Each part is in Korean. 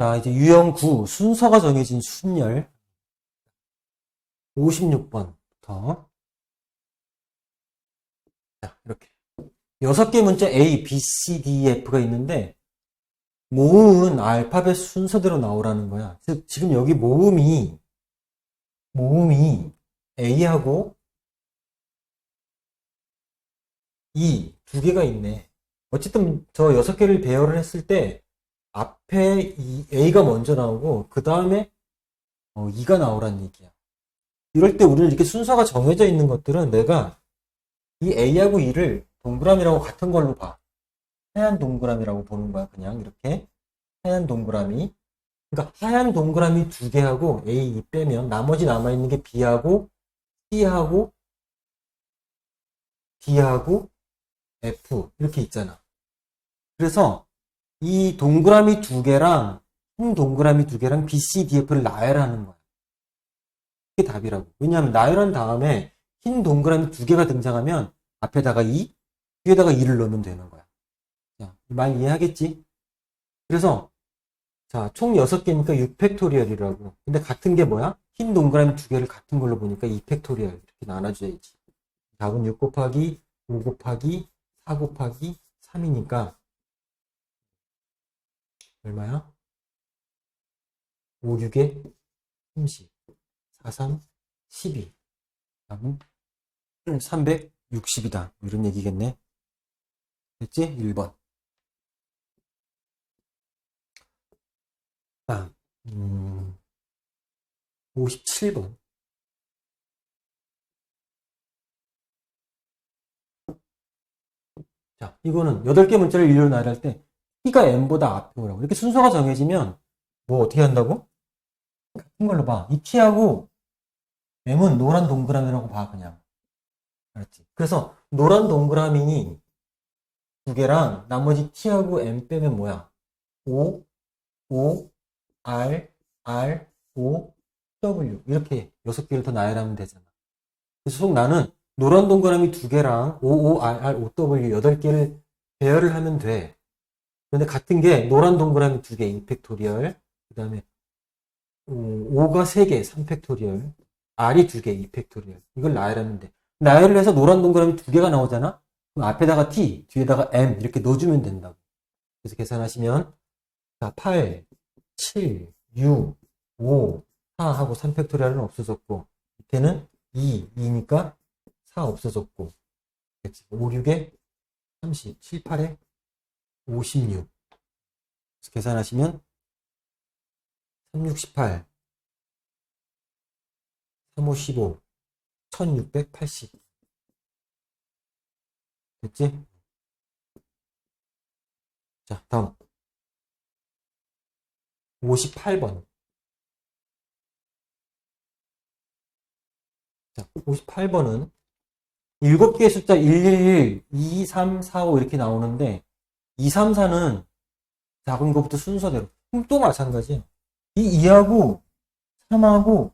자, 이제 유형 9, 순서가 정해진 순열. 56번부터. 자, 이렇게. 여섯 개 문자 A, B, C, D, F가 있는데, 모음은 알파벳 순서대로 나오라는 거야. 즉, 지금 여기 모음이, 모음이 A하고 E 두 개가 있네. 어쨌든 저 여섯 개를 배열을 했을 때, 앞에 이 A가 먼저 나오고 그 다음에 어, E가 나오라는 얘기야. 이럴 때 우리는 이렇게 순서가 정해져 있는 것들은 내가 이 A하고 E를 동그라미라고 같은 걸로 봐. 하얀 동그라미라고 보는 거야. 그냥 이렇게 하얀 동그라미. 그러니까 하얀 동그라미 두 개하고 A, E 빼면 나머지 남아있는 게 B하고 C하고 D하고 F 이렇게 있잖아. 그래서 이 동그라미 두 개랑 흰 동그라미 두 개랑 BCDF를 나열하는 거야. 이게 답이라고. 왜냐하면 나열한 다음에 흰 동그라미 두 개가 등장하면 앞에다가 2, 뒤에다가 2를 넣으면 되는 거야. 자, 이말 이해하겠지? 그래서 자, 총 6개니까 6팩토리얼이라고. 근데 같은 게 뭐야? 흰 동그라미 두 개를 같은 걸로 보니까 2팩토리얼 이렇게 나눠줘야지. 답은 6 곱하기 5 곱하기 4 곱하기 3이니까 얼마야? 5, 6에 30, 4, 3, 12. 답은 360이다. 이런 얘기겠네. 됐지? 1번. 다음, 음, 57번. 자, 이거는 8개 문자를 일로 나열할 때 T가 M보다 앞에 오라고. 이렇게 순서가 정해지면 뭐 어떻게 한다고? 같은 걸로 봐. 이 T하고 M은 노란 동그라미라고 봐, 그냥. 알았지? 그래서 노란 동그라미 두 개랑 나머지 T하고 M 빼면 뭐야? O, O, R, R, O, W. 이렇게 여섯 개를 더 나열하면 되잖아. 그래서 속 나는 노란 동그라미 두 개랑 O, O, R, R, O, W 여덟 개를 배열을 하면 돼. 근데 같은 게 노란 동그라미 두 개, 2팩토리얼. 그 다음에 5가 3개, 3팩토리얼. R이 두 개, 2팩토리얼. 이걸 나열하면 돼. 나열을 해서 노란 동그라미 두 개가 나오잖아? 그럼 앞에다가 T, 뒤에다가 M 이렇게 넣어주면 된다고. 그래서 계산하시면 자, 8, 7, 6, 5, 4 하고 3팩토리얼은 없어졌고 밑에는 2, 2니까 4 없어졌고 5, 6에 30, 7, 8에 56 그래서 계산하시면 3, 6, 18 3, 5, 15 1680 됐지? 자 다음. 58번. 자 58번은 7개의 숫자 111, 2, 3, 4, 5 이렇게 나오는데 2, 3, 4는 작은 것부터 순서대로 그럼 또 마찬가지예요 이 2하고 3하고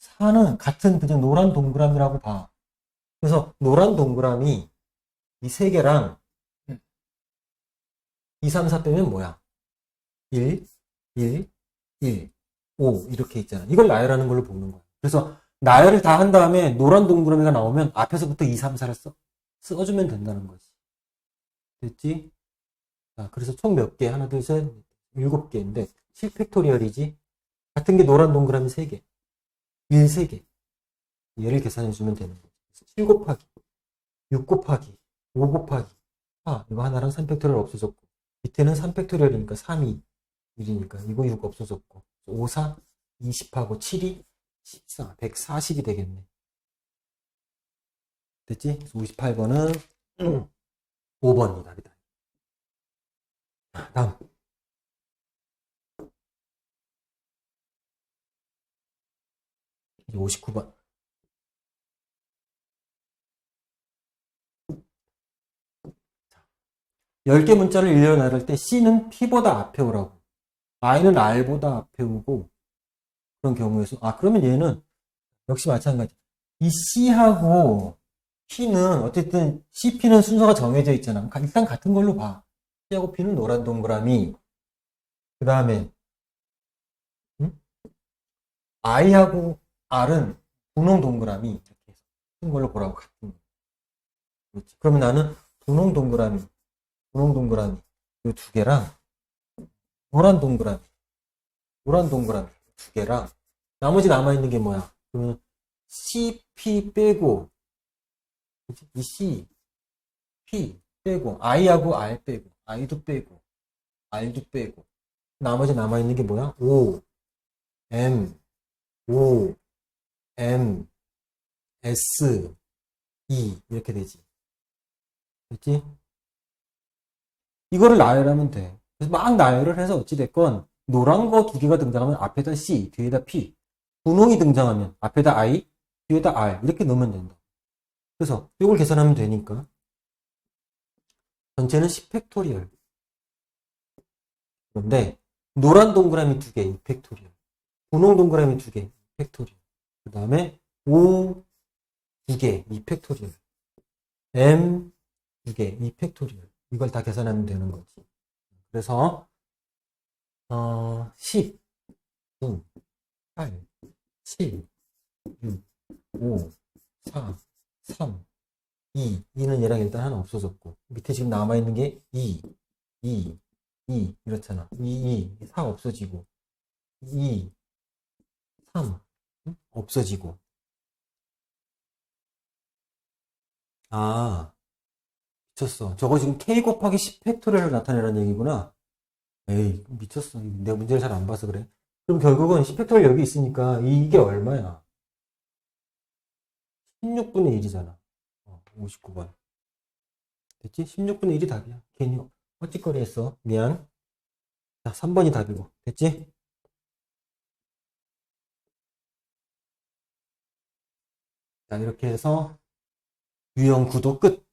4는 같은 그냥 노란 동그라미라고 봐 그래서 노란 동그라미 이 세 개랑 2, 3, 4 빼면 뭐야? 1, 1, 1, 5 이렇게 있잖아. 이걸 나열하는 걸로 보는 거야. 그래서 나열을 다 한 다음에 노란 동그라미가 나오면 앞에서부터 2, 3, 4를 써, 써주면 된다는 거지. 됐지? 자, 그래서 총 몇 개? 하나, 둘, 셋, 일곱 개인데 7팩토리얼이지? 같은 게 노란 동그라미 3개. 1, 3개. 얘를 계산해주면 되는 거지. 7 곱하기, 6 곱하기, 5 곱하기 4. 이거 하나랑 3팩토리얼 없어졌고. 밑에는 3팩토리얼이니까 3이 1이니까 이거 6 없어졌고 5, 4, 20하고 7이 14, 140이 되겠네. 됐지? 58번은 5번이 답이다. 다음. 이제 59번. 열개 문자를 일렬로 나눌 때 C는 P보다 앞에 오라고. I는 R보다 앞에 오고 그런 경우에서 아 그러면 얘는 역시 마찬가지. 이 C하고 P는 어쨌든 C, P는 순서가 정해져 있잖아. 일단 같은 걸로 봐. C하고 P는 노란 동그라미. 그 다음에 i하고 r은 분홍 동그라미 이렇게 같은 걸로 보라고 같은 거. 그렇지. 그러면 나는 분홍 동그라미, 분홍 동그라미 이 두 개랑 노란 동그라미, 노란 동그라미 두 개랑 나머지 남아 있는 게 뭐야? 그러면 CP 빼고 그치? 이 C, P 빼고 I하고 R 빼고 I도 빼고 R도 빼고 나머지 남아 있는 게 뭐야? O, M, O, M, S, E 이렇게 되지. 됐지? 이거를 나열하면 돼. 그래서 막 나열을 해서 어찌됐건 노란 거 두 개가 등장하면 앞에다 C, 뒤에다 P, 분홍이 등장하면 앞에다 I, 뒤에다 R 이렇게 넣으면 된다. 그래서 이걸 계산하면 되니까 전체는 10팩토리얼. 그런데 노란 동그라미 두 개, 2팩토리얼. 분홍 동그라미 두 개, 2팩토리얼. 그 다음에 O 두 개, 2팩토리얼. M 두 개, 2팩토리얼. 이걸 다 계산하면 되는 거지. 그래서 어, 10, 9, 8, 7, 6, 5, 4, 3, 2. 2는 얘랑 일단 하나 없어졌고. 밑에 지금 남아있는 게 2, 2, 2. 이렇잖아. 2, 2. 4 없어지고. 2, 3. 응? 없어지고. 아, 미쳤어. 저거 지금 k 곱하기 10 팩토리얼을 나타내라는 얘기구나. 에이, 미쳤어. 내가 문제를 잘 안 봐서 그래. 그럼 결국은 10 팩토리얼 여기 있으니까 이게 얼마야? 16분의 1이잖아. 59번. 됐지? 16분의 1이 답이야. 괜히 헛짓거리 했어. 미안. 자, 3번이 답이고. 됐지? 자, 이렇게 해서 유형 구도 끝.